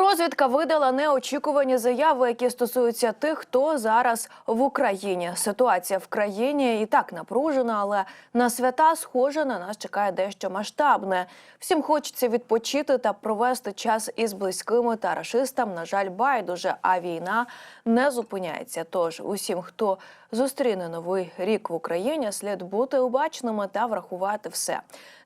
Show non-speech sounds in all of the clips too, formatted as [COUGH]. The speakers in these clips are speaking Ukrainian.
Розвідка видала неочікувані заяви, які стосуються тих, хто зараз в Україні. Ситуація в країні і так напружена, але на свята схоже на нас чекає дещо масштабне. Всім хочеться відпочити та провести час із близькими та рашистам. На жаль, байдуже, а війна не зупиняється. Тож усім, хто зустріне новий рік в Україні, слід бути обачними та врахувати все.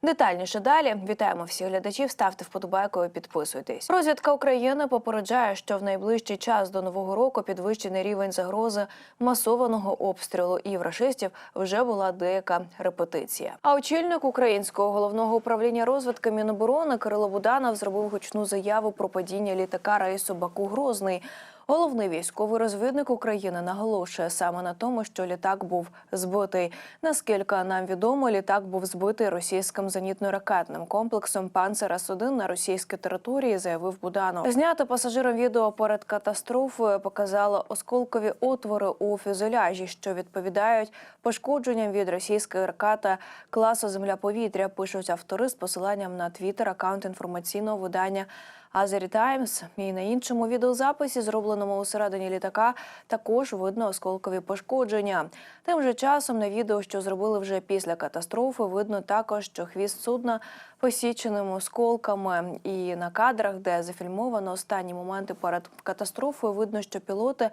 Детальніше далі вітаємо всіх глядачів. Ставте вподобайку і підписуйтесь. Розвідка України попереджає, що в найближчий час до нового року підвищений рівень загрози масованого обстрілу і в рашистів вже була деяка репетиція. А очільник українського головного управління розвідки Міноборони Кирило Буданов зробив гучну заяву про падіння літака рейсу Баку Грозний. Головний військовий розвідник України наголошує саме на тому, що літак був збитий. Наскільки нам відомо, літак був збитий російським зенітно-ракетним комплексом «Панцерас-1» на російській території, заявив Буданов. Зняте пасажиром відео перед катастрофою показало осколкові отвори у фюзеляжі, що відповідають пошкодженням від російської ракети класу земля-повітря. Пишуть автори з посиланням на твіттер аккаунт інформаційного видання. Азері Таймс і на іншому відеозаписі, зробленому у середині літака, також видно осколкові пошкодження. Тим же часом на відео, що зробили вже після катастрофи, видно також, що хвіст судна посіченим осколками. І на кадрах, де зафільмовано останні моменти перед катастрофою, видно, що пілоти.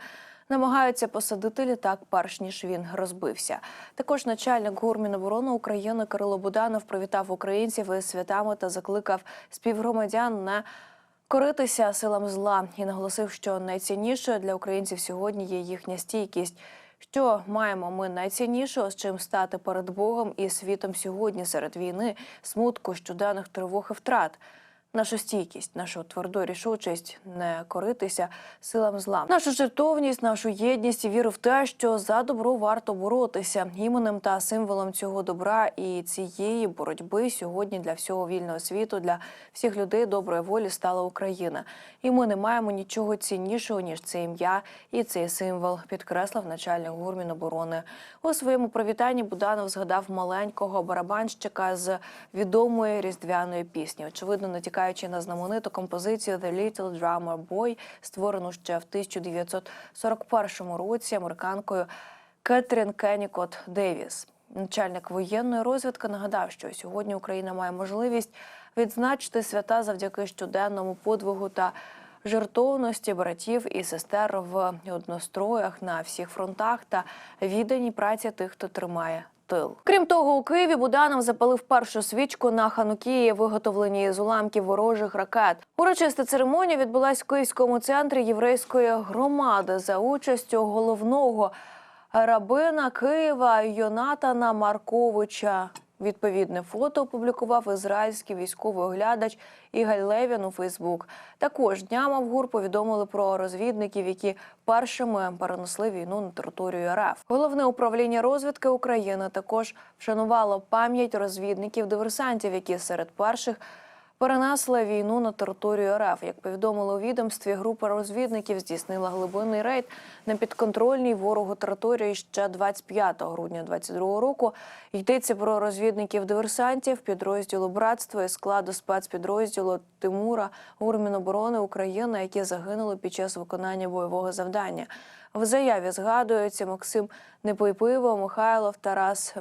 Намагаються посадити літак, перш ніж він розбився. Також начальник ГУР Міноборони України Кирило Буданов привітав українців із святами та закликав співгромадян на коритися силам зла і наголосив, що найцінніше для українців сьогодні є їхня стійкість. Що маємо ми найціннішого, з чим стати перед Богом і світом сьогодні серед війни, смутку, щоденних тривог і втрат. Нашу стійкість, нашу тверду рішучість не коритися силам зла, нашу жертовність, нашу єдність і віру в те, що за добро варто боротися іменем та символом цього добра і цієї боротьби сьогодні для всього вільного світу, для всіх людей доброї волі стала Україна. І ми не маємо нічого ціннішого ніж це ім'я і цей символ, підкреслив начальник ГУР Міноборони. У своєму привітанні Буданов згадав маленького барабанщика з відомої різдвяної пісні. Очевидно, натякає натякаючи на знамениту композицію «The Little Drummer Boy», створену ще в 1941 році американкою Кетрін Кеннікот Девіс. Начальник воєнної розвідки нагадав, що сьогодні Україна має можливість відзначити свята завдяки щоденному подвигу та жертовності братів і сестер в одностроях на всіх фронтах та відданій праці тих, хто тримає тил. Крім того, у Києві Буданов запалив першу свічку на ханукії, виготовлені з уламків ворожих ракет. Урочиста церемонія відбулась в Київському центрі єврейської громади за участю головного рабина Києва Йонатана Марковича. Відповідне фото опублікував ізраїльський військовий оглядач Ігаль Левін у Фейсбук. Також днями в ГУР повідомили про розвідників, які першими перенесли війну на територію РФ. Головне управління розвідки України також вшанувало пам'ять розвідників диверсантів, які серед перших перенесли війну на територію РФ. Як повідомили у відомстві, група розвідників здійснила глибинний рейд на підконтрольній ворогу території ще 25 грудня 2022 року. Йдеться про розвідників диверсантів підрозділу братства і складу спецпідрозділу Тимура Гурміноборони України, які загинули під час виконання бойового завдання. В заяві згадуються Максим Непойпиво, Михайлов, Тарас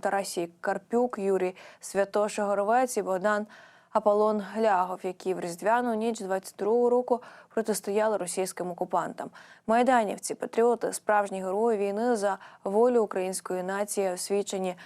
Тарасій Карпюк, Юрій Святоша Горовець і Богдан. Аполлон Глягов, які в різдвяну ніч 22-го року протистояли російським окупантам. Майданівці, патріоти, справжні герої війни за волю української нації, освічені.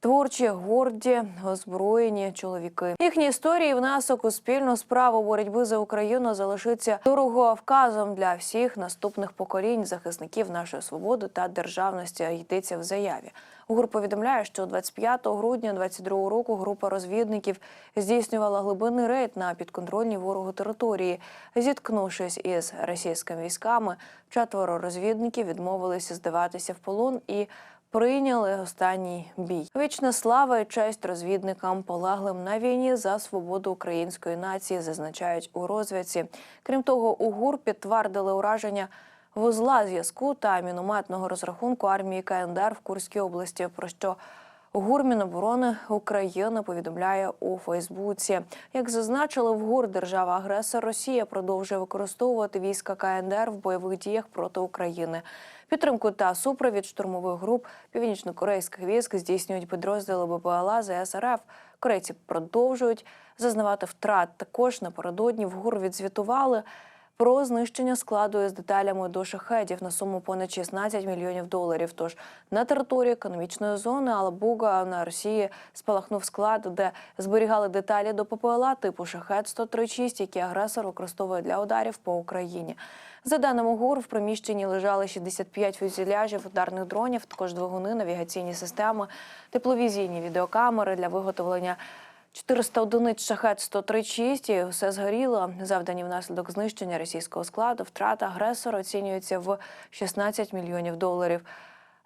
Творчі, горді, озброєні чоловіки. Їхні історії внесок у спільну справу боротьби за Україну залишиться дороговказом для всіх наступних поколінь захисників нашої свободи та державності. Йдеться в заяві. ГУР повідомляє, що 25 грудня 2022 року група розвідників здійснювала глибинний рейд на підконтрольній ворогу території. Зіткнувшись із російськими військами, четверо розвідників відмовилися здаватися в полон і прийняли останній бій. Вічна слава і честь розвідникам полеглим на війні за свободу української нації, зазначають у розвідці. Крім того, у ГУР підтвердили ураження вузла зв'язку та мінометного розрахунку армії КНДР в Курській області. Про що ГУР Міноборони України повідомляє у Фейсбуці. Як зазначили в ГУР, держава-агресор Росія продовжує використовувати війська КНДР в бойових діях проти України. Підтримку та супровід штурмових груп північно-корейських військ здійснюють підрозділи БПЛА ЗС РФ. Корейці продовжують зазнавати втрат. Також напередодні в ГУР відзвітували про знищення складу з деталями до шахедів на суму понад 16 мільйонів доларів. Тож на території економічної зони Алабуга на Росії спалахнув склад, де зберігали деталі до ППЛА типу шахет 136 які агресор використовує для ударів по Україні. За даними ГУР, в приміщенні лежали 65 фюзеляжів ударних дронів, також двигуни, навігаційні системи, тепловізійні відеокамери для виготовлення 400 одиниць шахет 136 і все згоріло. Завдані внаслідок знищення російського складу. Втрата агресора оцінюється в 16 мільйонів доларів.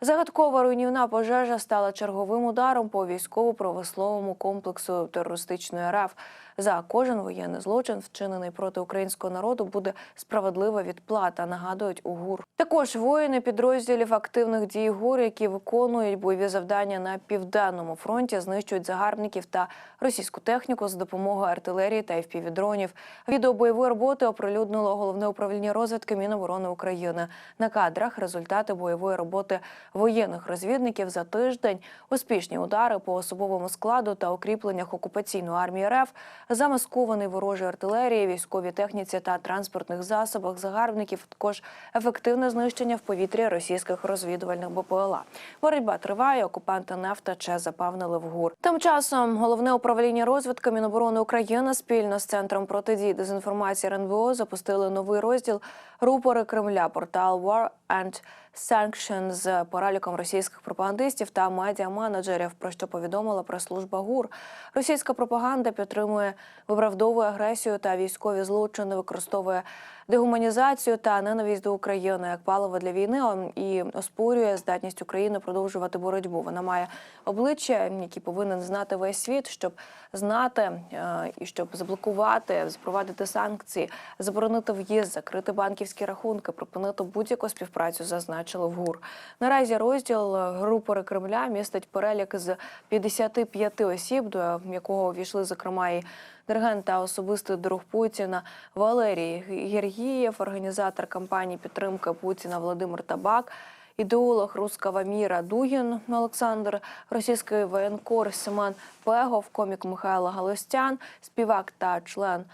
Загадкова руйнівна пожежа стала черговим ударом по військово-провословому комплексу терористичної РФ. За кожен воєнний злочин, вчинений проти українського народу, буде справедлива відплата. Нагадують у ГУР. Також воїни підрозділів активних дій ГУР, які виконують бойові завдання на південному фронті, знищують загарбників та російську техніку з допомогою артилерії та FPV-дронів. Відео бойової роботи оприлюднило головне управління розвідки Міноборони України. На кадрах результати бойової роботи воєнних розвідників за тиждень, успішні удари по особовому складу та укріпленнях окупаційної армії РФ, замаскований ворожої артилерії, військовій техніці та транспортних засобах загарбників. Також ефективне знищення в повітрі російських розвідувальних БПЛА. Боротьба триває. Окупанти не втече, запевнили в ГУР. Тим часом головне управління розвідки Міноборони України спільно з центром протидії дезінформації РНБО запустили новий розділ рупори Кремля. Портал War and Sanction з переліком російських пропагандистів та медіа-менеджерів, про що повідомила прес-служба ГУР. Російська пропаганда підтримує виправдовує агресію та військові злочини, використовує дегуманізацію та ненависть до України як паливо для війни і оспорює здатність України продовжувати боротьбу. Вона має обличчя, які повинен знати весь світ, щоб знати е, і щоб заблокувати, запровадити санкції, заборонити в'їзд, закрити банківські рахунки, припинити будь-яку співпрацю. Зазначили в ГУР. Наразі розділ групи Кремля містить перелік з 55 осіб, до якого війшли зокрема і диригент та особистий друг Путіна Валерій Гергієв, організатор кампанії підтримки Путіна Володимир Табак. Ідеолог руского міра Дугін Олександр, російський воєнкор Семен Пегов, комік Михайло Галостян, співак та член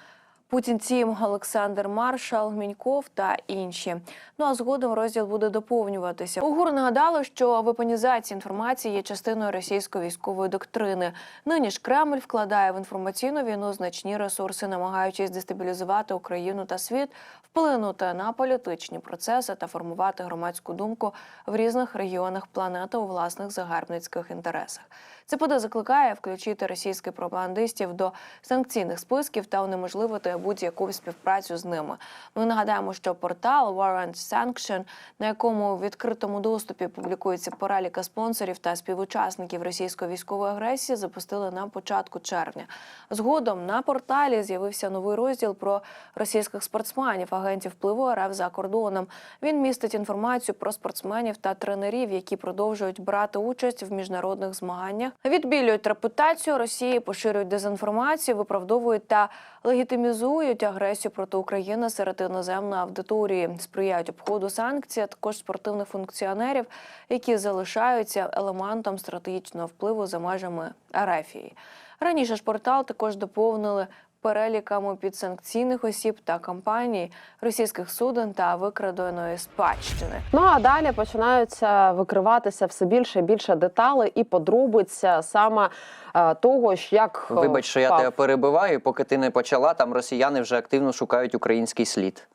Путін Тім, Олександр Маршал, Міньков та інші. Ну а згодом розділ буде доповнюватися. УГУР нагадало, що вепонізація інформації є частиною російської військової доктрини. Нині ж Кремль вкладає в інформаційну війну значні ресурси, намагаючись дестабілізувати Україну та світ, вплинути на політичні процеси та формувати громадську думку в різних регіонах планети у власних загарбницьких інтересах. ЦПД закликає включити російських пропагандистів до санкційних списків та унеможливити будь-яку співпрацю з ними. Ми нагадаємо, що портал Warrant Sanction, на якому у відкритому доступі публікується переліка спонсорів та співучасників російської військової агресії, запустили на початку червня. Згодом на порталі з'явився новий розділ про російських спортсменів, агентів впливу РФ за кордоном. Він містить інформацію про спортсменів та тренерів, які продовжують брати участь в міжнародних змаганнях, відбілюють репутацію Росії, поширюють дезінформацію, виправдовують та легітимізують агресію проти України серед іноземної аудиторії, сприяють обходу санкцій, а також спортивних функціонерів, які залишаються елементом стратегічного впливу за межами Арафії. Раніше ж портал також доповнили переліками підсанкційних осіб та компаній, російських суден та викраденої спадщини. Ну а далі починаються викриватися все більше і більше деталей і подробиться саме е, того, ж як е, Вибач, що я впав. тебе перебиваю, поки ти не почала, там росіяни вже активно шукають український слід.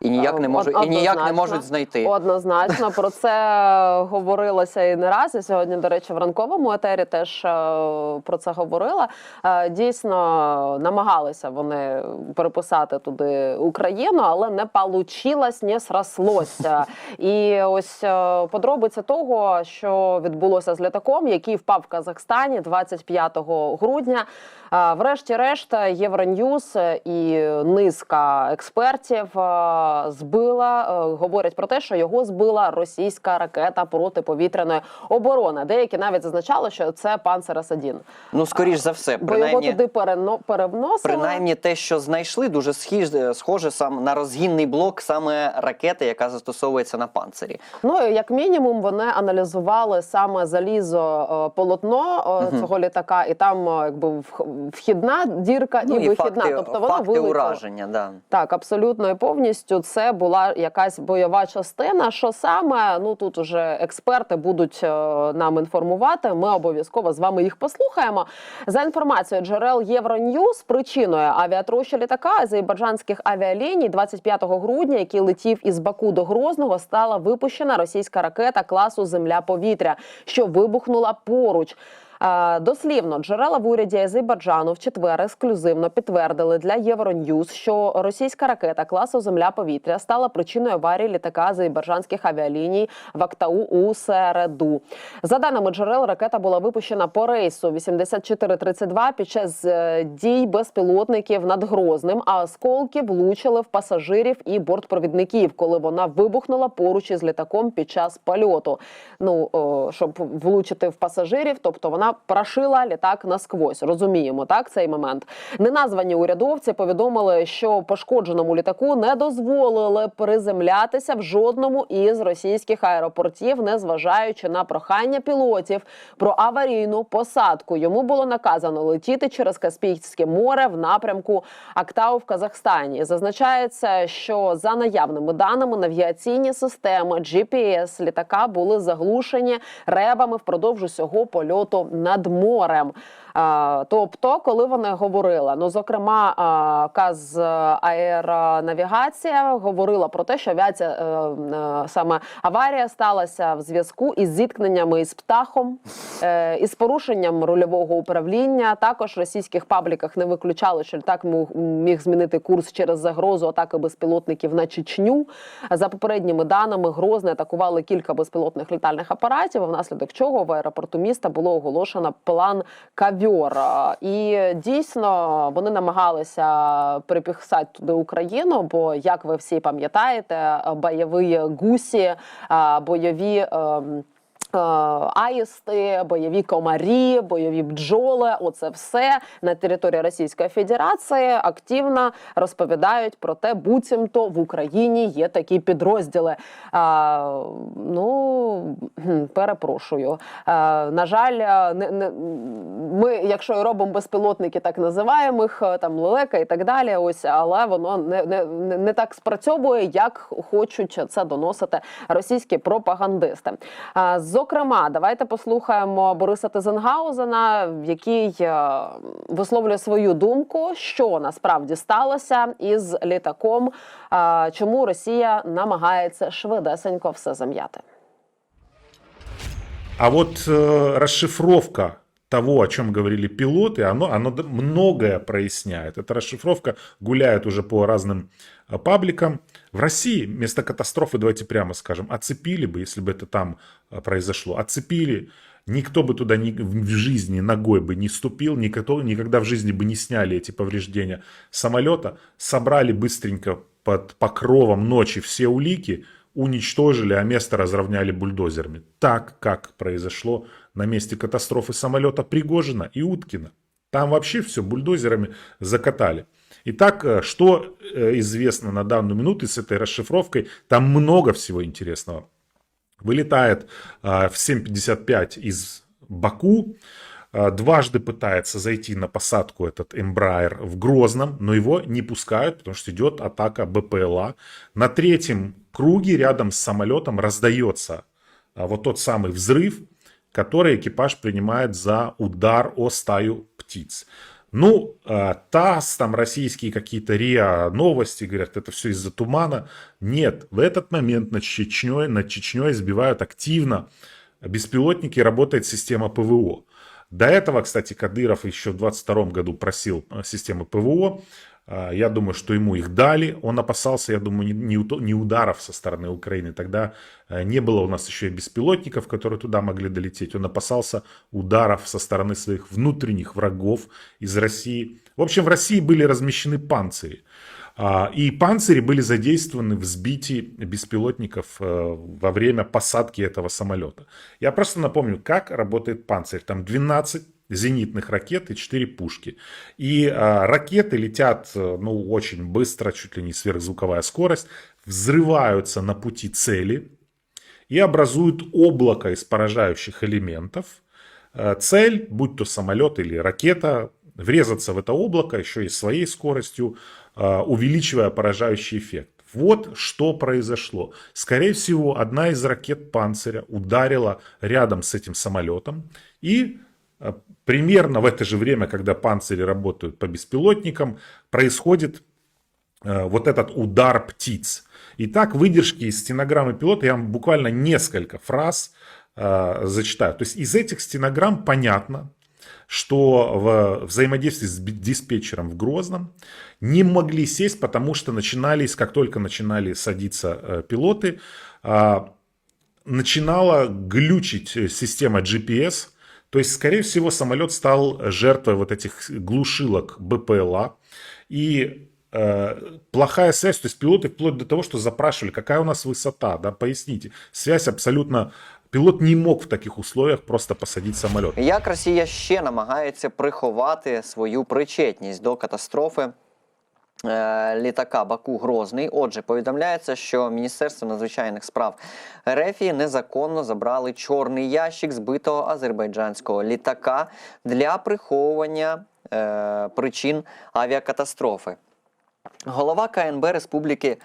І ніяк не Од- можуть, і ніяк не можуть знайти. Однозначно про це [LAUGHS] говорилося і не раз. І сьогодні, до речі, в ранковому етері теж е, про це говорила. Е, Дійсно намагалися вони переписати туди Україну, але не получилось, не срослося. [LAUGHS] І ось е, подробиця того, що відбулося з літаком, який впав в Казахстані 25 грудня. А, Врешті-решт, Євроньюз і низка експертів е, збила, е, говорять про те, що його збила російська ракета протиповітряної оборони. Деякі навіть зазначали, що це панцер С-1. Ну, скоріш за все, Бо його туди перено- перевносили. принаймні те, що знайшли, дуже схіж, схоже сам на розгінний блок саме ракети, яка застосовується на панцирі. Ну як мінімум вони аналізували саме залізо е, полотно е, цього літака, і там е, якби вх- вхідна дірка Ну і і вихідна. факти, тобто вона факти ураження, да. Так, абсолютно і повністю це була якась бойова частина. Що саме ну тут уже експерти будуть е, нам інформувати. Ми обов'язково з вами їх послухаємо. За інформацією джерел Євроньюз, причиною авіатрощі літака азербайджанських авіаліній 25 грудня, який летів із Баку до Грозного, стала випущена російська ракета класу Земля-повітря, що вибухнула поруч. Е, Дослівно джерела в уряді Азербайджану в четвер ексклюзивно підтвердили для Євроньюз, що російська ракета класу Земля-повітря стала причиною аварії літака азербайджанських авіаліній в Актау у середу. За даними джерел, ракета була випущена по рейсу 8432 під час е, дій безпілотників над Грозним, а осколки влучили в пасажирів і бортпровідників, коли вона вибухнула поруч із літаком під час польоту. Ну о, щоб влучити в пасажирів, тобто вона прошила літак насквозь. Розуміємо так цей момент. Неназвані урядовці повідомили, що пошкодженому літаку не дозволили приземлятися в жодному із російських аеропортів, незважаючи на прохання пілотів про аварійну посадку. Йому було наказано летіти через Каспійське море в напрямку Актау в Казахстані. Зазначається, що за наявними даними навігаційні системи GPS літака були заглушені ребами впродовж усього польоту над морем. Тобто, коли вони говорили, ну зокрема, Каз аеронавігація говорила про те, що авіація е, е, саме аварія сталася в зв'язку із зіткненнями із птахом, е, із порушенням рульового управління. Також в російських пабліках не виключали, що літак міг змінити курс через загрозу атаки безпілотників на Чечню. За попередніми даними, Грозне атакували кілька безпілотних літальних апаратів, внаслідок чого в аеропорту міста було оголошено план кавьор. А, І дійсно вони намагалися приписати туди Україну. Бо, як ви всі пам'ятаєте, бойові гусі, бойові. Е, Аїсти, бойові комарі, бойові бджоли оце все на території Російської Федерації активно розповідають про те, буцімто в Україні є такі підрозділи. А, ну перепрошую. А, на жаль, не, не, ми, якщо і робимо безпілотники, так називаємо їх, там лелека і так далі. Ось, але воно не, не, не не так спрацьовує, як хочуть це доносити російські пропагандисти. А, Зокрема, давайте послухаємо Бориса Тезенгаузена, який е, висловлює свою думку, що насправді сталося із літаком, чому Росія намагається швидесенько все зам'яти. А вот э, расшифровка того, о чем говорили пилоты, оно, оно многое проясняет. Эта расшифровка гуляет уже по разным э, пабликам. В России вместо катастрофы, давайте прямо скажем, оцепили бы, если бы это там э, произошло, оцепили, никто бы туда ни, в жизни ногой бы не ступил, никто, никогда в жизни бы не сняли эти повреждения самолета, собрали быстренько под покровом ночи все улики, уничтожили, а место разровняли бульдозерами. Так, как произошло на месте катастрофы самолета Пригожина и Уткина. Там вообще все бульдозерами закатали. Итак, э, что э, известно на данную минуту с этой расшифровкой? Там много всего интересного. Вылетает э, в 7.55 из Баку, дважды пытается зайти на посадку этот Эмбрайер в Грозном, но его не пускают, потому что идет атака БПЛА. На третьем круге рядом с самолетом раздается вот тот самый взрыв, который экипаж принимает за удар о стаю птиц. Ну, э, ТАСС, там российские какие-то РИА новости, говорят, это все из-за тумана. Нет, в этот момент над Чечней, над Чечней сбивают активно беспилотники, работает система ПВО. До этого, кстати, Кадыров еще в 22 году просил э, системы ПВО А, Я думаю, что ему их дали. Он опасался, я думаю, не ударов со стороны Украины. Тогда э, не было у нас еще и беспилотников, которые туда могли долететь. Он опасался ударов со стороны своих внутренних врагов из России. В общем, в России были размещены панцири. А, И панцири были задействованы в сбитии беспилотников э, во время посадки этого самолета. Я просто напомню, как работает панцирь. Там 12 зенитных ракет и 4 пушки. И а, ракеты летят э, ну, очень быстро, чуть ли не сверхзвуковая скорость, взрываются на пути цели и образуют облако из поражающих элементов. Э, Цель, будь то самолет или ракета, врезаться в это облако еще и своей скоростью, э, увеличивая поражающий эффект. Вот что произошло. Скорее всего, одна из ракет «Панциря» ударила рядом с этим самолетом. И примерно в это же время, когда «Панцири» работают по беспилотникам, происходит э, вот этот удар птиц. Итак, выдержки из стенограммы пилота, я вам буквально несколько фраз э, зачитаю. То есть из этих стенограмм понятно, что в взаимодействии с диспетчером в Грозном не могли сесть, потому что начинались, как только начинали садиться э, пилоты, а, начинала глючить э, система GPS, то есть, скорее всего, самолет стал жертвой вот этих глушилок БПЛА. И э, плохая связь, то есть пилоты вплоть до того, что запрашивали, какая у нас высота, да, поясните. Связь абсолютно... Пилот не мог в таких условиях просто посадить самолет. Як Росія ще намагається приховати свою причетність до катастрофи е, літака Баку Грозний? Отже, повідомляється, що Міністерство надзвичайних справ Рефії незаконно забрали чорний ящик збитого азербайджанського літака для приховування е, причин авіакатастрофи. Голова КНБ Республіки е,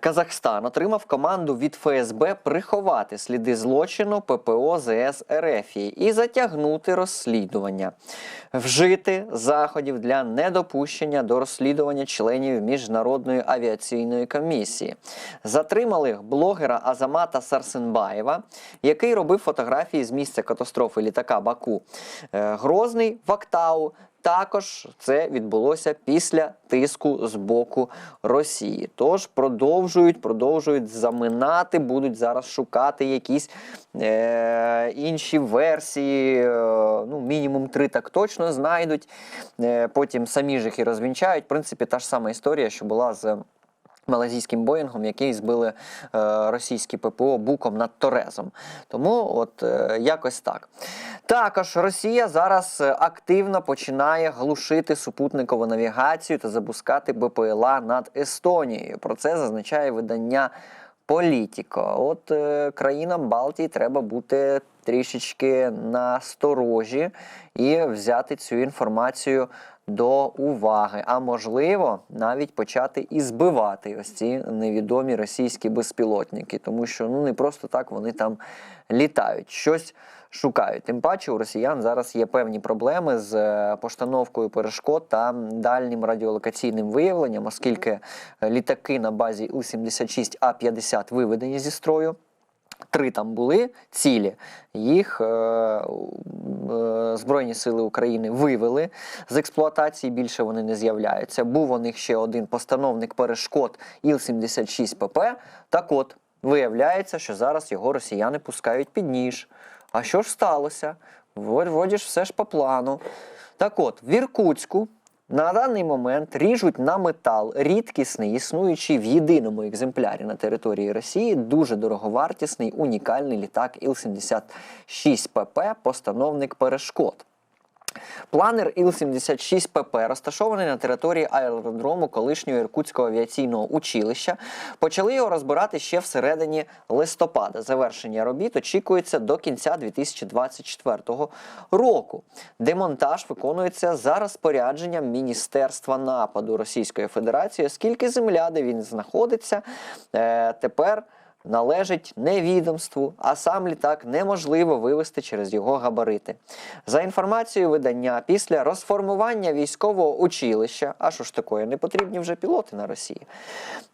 Казахстан отримав команду від ФСБ приховати сліди злочину ППО ЗС РФ і затягнути розслідування, вжити заходів для недопущення до розслідування членів Міжнародної авіаційної комісії. Затримали блогера Азамата Сарсенбаєва, який робив фотографії з місця катастрофи літака Баку. Е, Грозний в Актау також це відбулося після тиску з боку Росії. Тож продовжують, продовжують заминати, будуть зараз шукати якісь е, інші версії. Е, ну, мінімум три так точно знайдуть. Е, потім самі ж їх і розвінчають. В принципі, та ж сама історія, що була з. Малазійським Боїнгом, який збили е, російські ППО буком над Торезом. Тому от е, якось так. Також Росія зараз е, активно починає глушити супутникову навігацію та запускати БПЛА над Естонією. Про це зазначає видання Політіко. От е, країнам Балтії треба бути трішечки насторожі і взяти цю інформацію до уваги, а можливо навіть почати і збивати ось ці невідомі російські безпілотники, тому що ну не просто так вони там літають, щось шукають. Тим паче у росіян зараз є певні проблеми з е, постановкою перешкод та дальнім радіолокаційним виявленням, оскільки літаки на базі У-76А-50 виведені зі строю. Три там були цілі. Їх е, е, Збройні сили України вивели з експлуатації. Більше вони не з'являються. Був у них ще один постановник перешкод Іл-76ПП. Так от, виявляється, що зараз його росіяни пускають під ніж. А що ж сталося? Вроді все ж по плану. Так от, в Іркутську на даний момент ріжуть на метал рідкісний, існуючий в єдиному екземплярі на території Росії, дуже дороговартісний унікальний літак Іл-76ПП, постановник перешкод. Планер Іл-76ПП, розташований на території аеродрому колишнього Іркутського авіаційного училища, почали його розбирати ще всередині листопада. Завершення робіт очікується до кінця 2024 року. Демонтаж виконується за розпорядженням Міністерства нападу Російської Федерації, оскільки земля, де він знаходиться, е, тепер належить не відомству, а сам літак неможливо вивести через його габарити. За інформацією видання, після розформування військового училища, а що ж такое, не потрібні вже пілоти на Росії.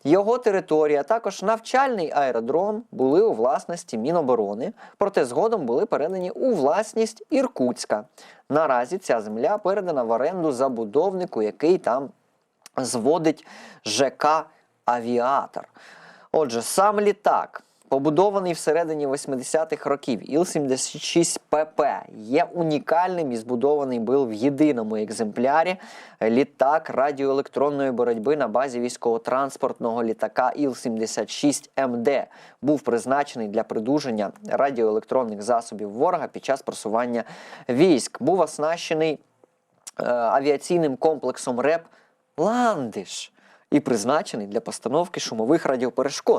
Його територія, також навчальний аеродром були у власності Міноборони, проте згодом були передані у власність Іркутська. Наразі ця земля передана в оренду забудовнику, який там зводить ЖК Авіатор. Отже, сам літак, побудований всередині 80-х років, Іл-76ПП, є унікальним і збудований був в єдиному екземплярі літак радіоелектронної боротьби на базі військово-транспортного літака Іл-76МД. Був призначений для придуження радіоелектронних засобів ворога під час просування військ. Був оснащений е, авіаційним комплексом РЕП Ландиш і призначений для постановки шумових радіоперешкод.